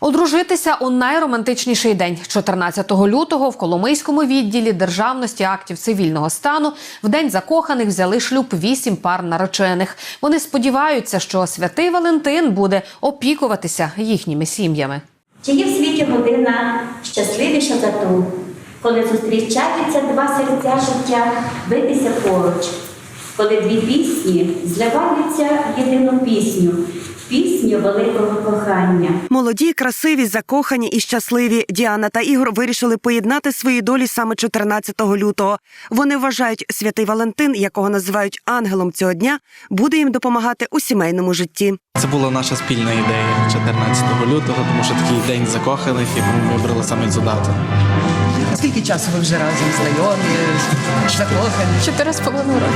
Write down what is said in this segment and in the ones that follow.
Одружитися у найромантичніший день 14 лютого в Коломийському відділі державності актів цивільного стану в день закоханих взяли шлюб вісім пар наречених. Вони сподіваються, що святий Валентин буде опікуватися їхніми сім'ями. Чи є в світі година щасливіша за ту, коли зустрічаються два серця життя битися поруч, коли дві пісні зливаються в єдину пісню, пісню великого кохання. Молоді, красиві, закохані і щасливі. Діана та Ігор вирішили поєднати свої долі саме 14 лютого. Вони вважають, святий Валентин, якого називають ангелом цього дня, буде їм допомагати у сімейному житті. Це була наша спільна ідея 14 лютого, тому що такий день закоханих, і ми вибрали саме цю дату. Скільки часу ви вже разом знайомі, закохані? Чотири з половиною роки.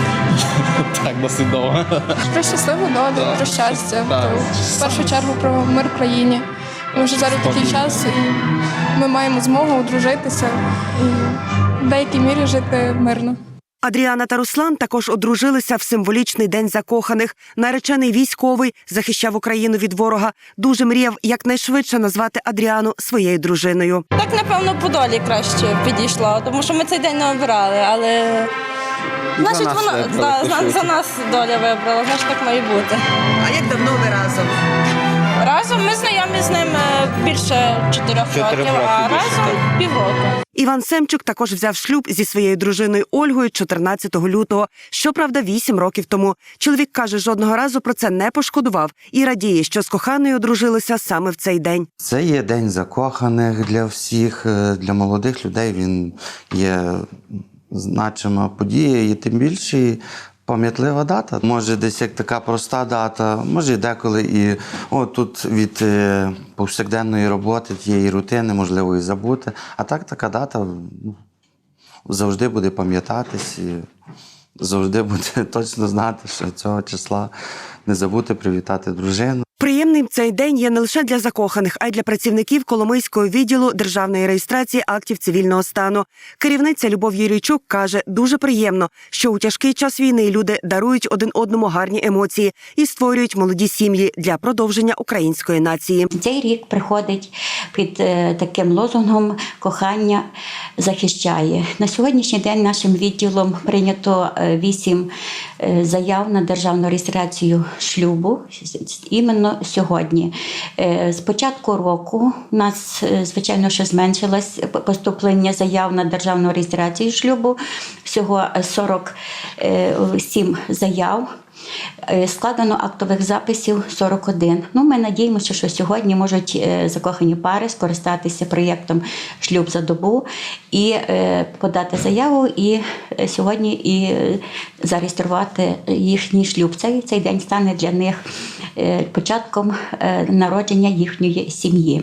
Так, досить довго. Про щасливу долю, про щастя, Так. про, в першу чергу про мир в країні. Тому що зараз такий час, і ми маємо змогу одружитися і в деякій мірі жити мирно. Адріана та Руслан також одружилися в символічний день закоханих. Наречений військовий захищав Україну від ворога. Дуже мріяв якнайшвидше назвати Адріану своєю дружиною. Так, напевно, по долі краще підійшло, тому що ми цей день не обирали, але. Значить, нас вона вибрали, за, за нас доля вибрала, значить так має бути. А як давно ви разом? Разом ми знайомі з ним е, більше чотирьох Чотирьох років, років а разом півроку. Іван Семчук також взяв шлюб зі своєю дружиною Ольгою 14 лютого. Щоправда, вісім років тому. Чоловік каже, жодного разу про це не пошкодував і радіє, що з коханою одружилися саме в цей день. Це є день закоханих для всіх, е, для молодих людей. Він є значима подія, і тим більше пам'ятлива дата. Може, десь як така проста дата, може і деколи і о, тут від е, повсякденної роботи, тієї рутини, можливо, і забути. А так така дата ну, завжди буде пам'ятатись і завжди буде точно знати, що цього числа не забути привітати дружину. Приємним цей день є не лише для закоханих, а й для працівників Коломийського відділу державної реєстрації актів цивільного стану. Керівниця Любов Юрійчук каже, дуже приємно, що у тяжкий час війни люди дарують один одному гарні емоції і створюють молоді сім'ї для продовження української нації. Цей рік приходить під е, таким лозунгом кохання захищає. На сьогоднішній день нашим відділом прийнято е, вісім е, заяв на державну реєстрацію шлюбу іменно сьогодні. Е, З початку року у нас, звичайно, що зменшилось поступлення заяв на державну реєстрацію шлюбу. Всього 47 заяв. Е, Складено актових записів 41. Ну, ми надіємося, що сьогодні можуть е, закохані пари скористатися проєктом Шлюб за добу і е, подати заяву, і сьогодні і зареєструвати їхній шлюб. Цей, цей день стане для них початком народження їхньої сім'ї.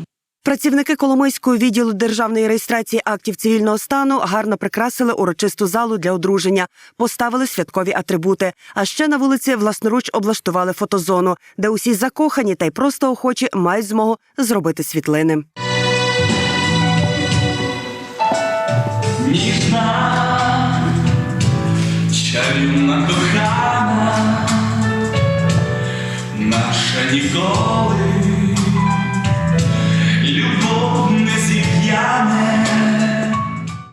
Працівники Коломийського відділу державної реєстрації актів цивільного стану гарно прикрасили урочисту залу для одруження, поставили святкові атрибути. А ще на вулиці власноруч облаштували фотозону, де усі закохані та й просто охочі мають змогу зробити світлини. Ніжна, чарівна кохана, наша ніколи